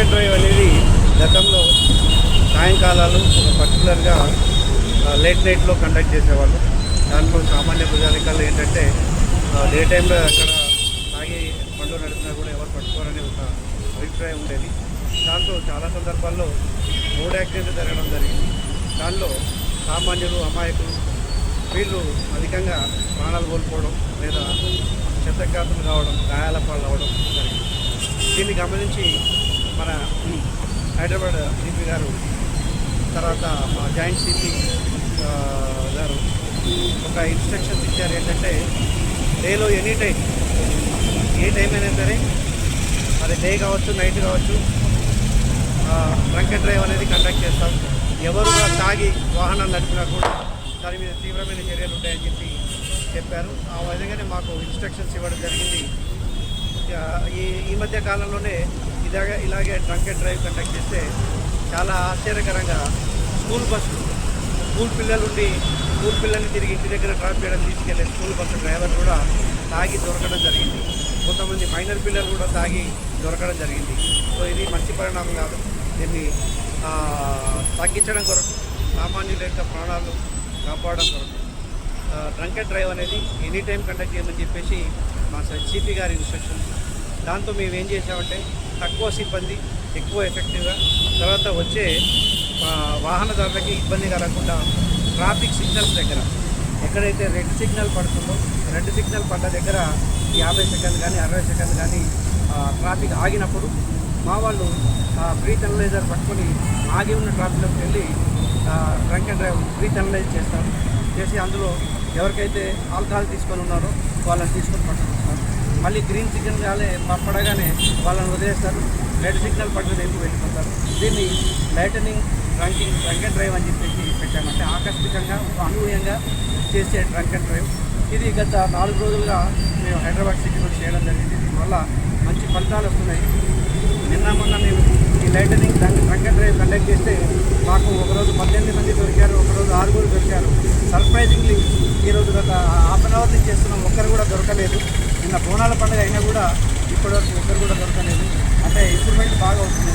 And drive అనేది గతంలో సాయంకాలాలు పర్టికులర్గా లేట్ నైట్లో కండక్ట్ చేసేవాళ్ళు. దాంట్లో సామాన్య ప్రజానికాలు ఏంటంటే డే టైంలో అక్కడ తాగి బండ్లు నడిపినా కూడా ఎవరు పట్టుకోరనే ఒక అభిప్రాయం ఉండేది. దాంతో చాలా సందర్భాల్లో రోడ్ యాక్సిడెంట్ జరగడం జరిగింది. దానిలో సామాన్యులు అమాయకులు వీళ్ళు అధికంగా ప్రాణాలు కోల్పోవడం లేదా శబ్దఘాతులు కావడం గాయాల పాలు అవడం జరిగింది. దీన్ని గమనించి మన హైదరాబాద్ సిపి గారు తర్వాత మా జాయింట్ సిపి గారు ఒక ఇన్స్ట్రక్షన్స్ ఇచ్చారు. ఏంటంటే డేలో ఎనీ టైం ఏ టైం అయినా సరే అది డే కావచ్చు నైట్ కావచ్చు డ్రంక్ డ్రైవ్ అనేది కండక్ట్ చేస్తాం. ఎవరు తాగి వాహనం నడిపినా కూడా దాని మీద తీవ్రమైన చర్యలు ఉంటాయని చెప్పి చెప్పారు. ఆ విధంగానే మాకు ఇన్స్ట్రక్షన్స్ ఇవ్వడం జరిగింది. ఈ ఈ మధ్య కాలంలోనే ఇలాగే ఇలాగే డ్రంక్ అండ్ డ్రైవ్ కండక్ట్ చేస్తే చాలా ఆశ్చర్యకరంగా స్కూల్ బస్సులు స్కూల్ పిల్లలు ఉండి స్కూల్ పిల్లల్ని తిరిగి ఇంటి దగ్గర డ్రాప్ చేయడం తీసుకెళ్ళే స్కూల్ బస్సు డ్రైవర్ కూడా తాగి దొరకడం జరిగింది. కొంతమంది మైనర్ పిల్లలు కూడా తాగి దొరకడం జరిగింది. సో ఇది మంచి పరిణామం కాదు. దీన్ని తగ్గించడం కొరకు సామాన్యుల యొక్క ప్రాణాలు కాపాడడం కొరకు డ్రంక్ అండ్ డ్రైవ్ అనేది ఎనీ టైం కండక్ట్ చేయమని చెప్పేసి మా సిపి గారి ఇన్స్ట్రక్షన్స్ దాంతో మేము ఏం చేసామంటే తక్కువ సిబ్బంది ఎక్కువ ఎఫెక్టివ్గా తర్వాత వచ్చే వాహనదారులకి ఇబ్బంది కలగకుండా ట్రాఫిక్ సిగ్నల్స్ దగ్గర. ఎక్కడైతే రెడ్ సిగ్నల్ పడుతుందో రెడ్ సిగ్నల్ పడ్డ దగ్గర యాభై సెకండ్ కానీ అరవై సెకండ్ కానీ ట్రాఫిక్ ఆగినప్పుడు మా వాళ్ళు బ్రీత్ అనలైజర్ పట్టుకొని ఆగి ఉన్న ట్రాఫిక్లోకి వెళ్ళి drunk and drive breath analyse చేస్తారు. చేసి అందులో ఎవరికైతే ఆల్కహాల్ తీసుకొని ఉన్నారో వాళ్ళని తీసుకొని పట్టుకుంటారు మళ్ళీ గ్రీన్ సిగ్నల్ కాలే పడగానే వాళ్ళని వదిలేస్తారు. రెడ్ సిగ్నల్ పట్టిన ఎందుకు వెళ్ళిపోతారు. దీన్ని lightning drinking drunk and drive అని చెప్పేసి పెట్టామంటే ఆకస్మికంగా అనూహ్యంగా చేసే డ్రంక్ అండ్ డ్రైవ్ ఇది గత నాలుగు రోజులుగా మేము హైదరాబాద్ సిటీలో చేయడం జరిగింది. దీనివల్ల మంచి ఫలితాలు వస్తున్నాయి. నిన్న మొన్న మేము ఈ lightning drunk drunk and drive conduct చేస్తే మాకు ఒకరోజు పద్దెనిమిది మంది దొరికారు ఒకరోజు ఆరుగురు దొరికారు. సర్ప్రైజింగ్లీ ఈరోజు గత హాఫ్ అన్ అవర్ నుంచి చేస్తున్నాం ఒక్కరు కూడా దొరకలేదు. నిన్న బోనాల పండుగ అయినా కూడా ఇప్పటివరకు ఒక్కరు కూడా దొరకలేదు. అంటే ఇంప్రూవ్మెంట్ బాగా అవుతుంది